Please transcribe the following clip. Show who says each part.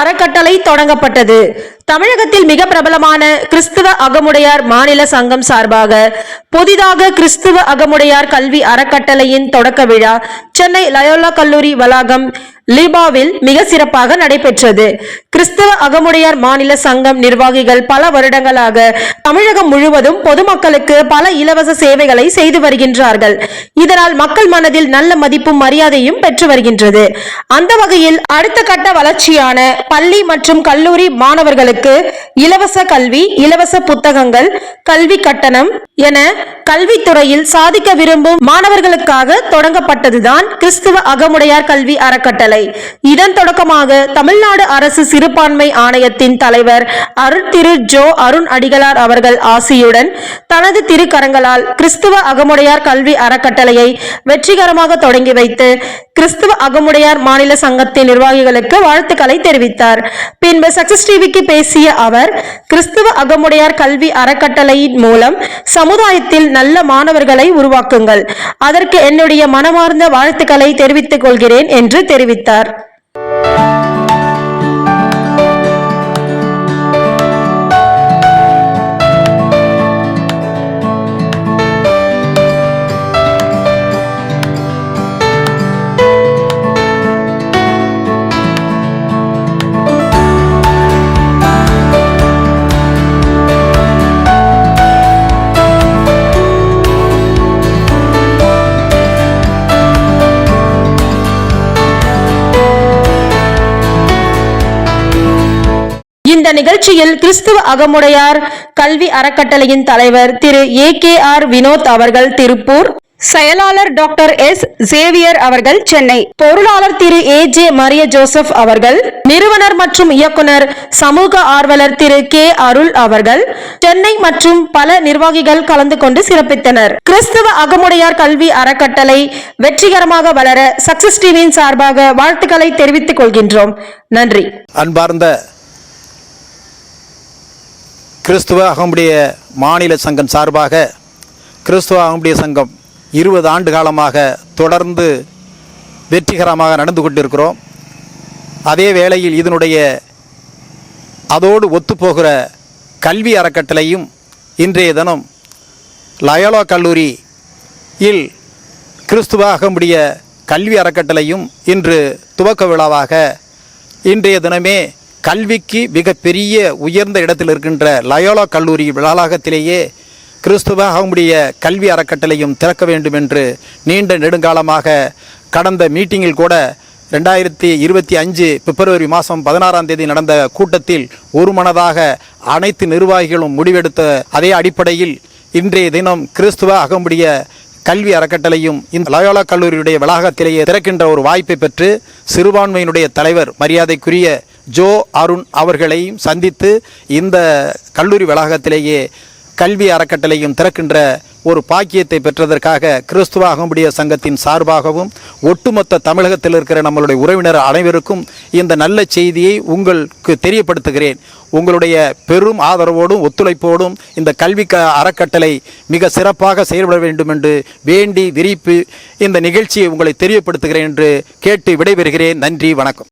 Speaker 1: அறக்கட்டளை தொடங்கப்பட்டது. தமிழகத்தில் மிக பிரபலமான கிறிஸ்துவ அகமுடையார் மாநில சங்கம் சார்பாக புதிதாக கிறிஸ்துவ அகமுடையார் கல்வி அறக்கட்டளையின் தொடக்க விழா சென்னை லயோலா கல்லூரி வளாகம் லீபாவில் மிக சிறப்பாக நடைபெற்றது. கிறிஸ்தவ அகமுடையார் மாநில சங்கம் நிர்வாகிகள் பல வருடங்களாக தமிழகம் முழுவதும் பொதுமக்களுக்கு பல இலவச சேவைகளை செய்து வருகின்றார்கள். இதனால் மக்கள் மனதில் நல்ல மதிப்பும் மரியாதையும் பெற்று வருகின்றது. அந்த வகையில் அடுத்த கட்ட வளர்ச்சியான பள்ளி மற்றும் கல்லூரி மாணவர்களுக்கு இலவச கல்வி இலவச புத்தகங்கள் கல்வி கட்டணம் என கல்வித்துறையில் சாதிக்க விரும்பும் மாணவர்களுக்காக தொடங்கப்பட்டதுதான் கிறிஸ்துவ அகமுடையார் கல்வி அறக்கட்டளை. இதன் தொடக்கமாக தமிழ்நாடு அரசு சிறுபான்மை ஆணையத்தின் தலைவர் அருட்திரு ஜோ அருண் அடிகளார் அவர்கள் ஆசியுடன் தனது திருக்கரங்களால் கிறிஸ்துவ அகமுடையார் கல்வி அறக்கட்டளையை வெற்றிகரமாக தொடங்கி வைத்து கிறிஸ்துவ அகமுடையார் மாநில சங்கத்தின் நிர்வாகிகளுக்கு வாழ்த்துக்களை தெரிவித்தார். பின்பு சக்சஸ் டிவிக்கு பேசிய அவர் கிறிஸ்துவ அகமுடையார் கல்வி அறக்கட்டளையின் மூலம் சமுதாயத்தில் நல்ல மாணவர்களை உருவாக்குங்கள். அதற்கு என்னுடைய மனமார்ந்த வாழ்த்துக்களை தெரிவித்துக் கொள்கிறேன் என்று தெரிவித்தார். நிகழ்ச்சியில் கிறிஸ்துவ அகமுடையார் கல்வி அறக்கட்டளையின் தலைவர் Thiru A K R Vinod அவர்கள் திருப்பூர் செயலாளர் டாக்டர் எஸ் சேவியர் அவர்கள் சென்னை பொருளாளர் திரு ஏ ஜே மரிய ஜோசப் அவர்கள் நிறுவனர் மற்றும் இயக்குனர் சமூக ஆர்வலர் திரு கே அருள் அவர்கள் சென்னை மற்றும் பல நிர்வாகிகள் கலந்து கொண்டு சிறப்பித்தனர். கிறிஸ்தவ அகமுடையார் கல்வி அறக்கட்டளை வெற்றிகரமாக வளர சக்சஸ் டிவியின் சார்பாக வாழ்த்துக்களை தெரிவித்துக் கொள்கின்றோம். நன்றி.
Speaker 2: அன்பார்ந்த கிறிஸ்துவ அகமுடைய மாநில சங்கம் சார்பாக கிறிஸ்துவ அகமுடைய சங்கம் இருபது ஆண்டு காலமாக தொடர்ந்து வெற்றிகரமாக நடந்து கொண்டிருக்கிறோம். அதே வேளையில் இதனுடைய அதோடு ஒத்துப்போகிற கல்வி அறக்கட்டளையும் இன்றைய தினம் லயோலா கல்லூரியில் கிறிஸ்துவ அகமுடைய கல்வி அறக்கட்டளையும் இன்று துவக்க விழாவாக இன்றைய தினமே கல்விக்கு மிகப்பெரிய உயர்ந்த இடத்தில் இருக்கின்ற லயோலா கல்லூரி வளாகத்திலேயே கிறிஸ்துவ அகமுடைய கல்வி அறக்கட்டளையும் திறக்க வேண்டும் என்று நீண்ட நெடுங்காலமாக கடந்த மீட்டிங்கில் கூட ரெண்டாயிரத்தி இருபத்தி அஞ்சு பிப்ரவரி மாதம் பதினாறாம் தேதி நடந்த கூட்டத்தில் ஒருமனதாக அனைத்து நிர்வாகிகளும் முடிவெடுத்த அதே அடிப்படையில் இன்றைய தினம் கிறிஸ்துவ அகமுடைய கல்வி அறக்கட்டளையும் இந்த லயோலா கல்லூரியுடைய வளாகத்திலேயே திறக்கின்ற ஒரு வாய்ப்பை பெற்று சிறுபான்மையினுடைய தலைவர் மரியாதைக்குரிய ஜோ அருண் அவர்களையும் சந்தித்து இந்த கல்லூரி வளாகத்திலேயே கல்வி அறக்கட்டளையும் திறக்கின்ற ஒரு பாக்கியத்தை பெற்றதற்காக கிறிஸ்துவ அகமுடைய சங்கத்தின் சார்பாகவும் ஒட்டுமொத்த தமிழகத்தில் இருக்கிற நம்மளுடைய உறவினர் அனைவருக்கும் இந்த நல்ல செய்தியை உங்களுக்கு தெரியப்படுத்துகிறேன். உங்களுடைய பெரும் ஆதரவோடும் ஒத்துழைப்போடும் இந்த கல்வி க அறக்கட்டளை மிக சிறப்பாக செயல்பட வேண்டும் என்று வேண்டி விரிப்பு இந்த நிகழ்ச்சியை உங்களை தெரியப்படுத்துகிறேன் என்று கேட்டு விடைபெறுகிறேன். நன்றி வணக்கம்.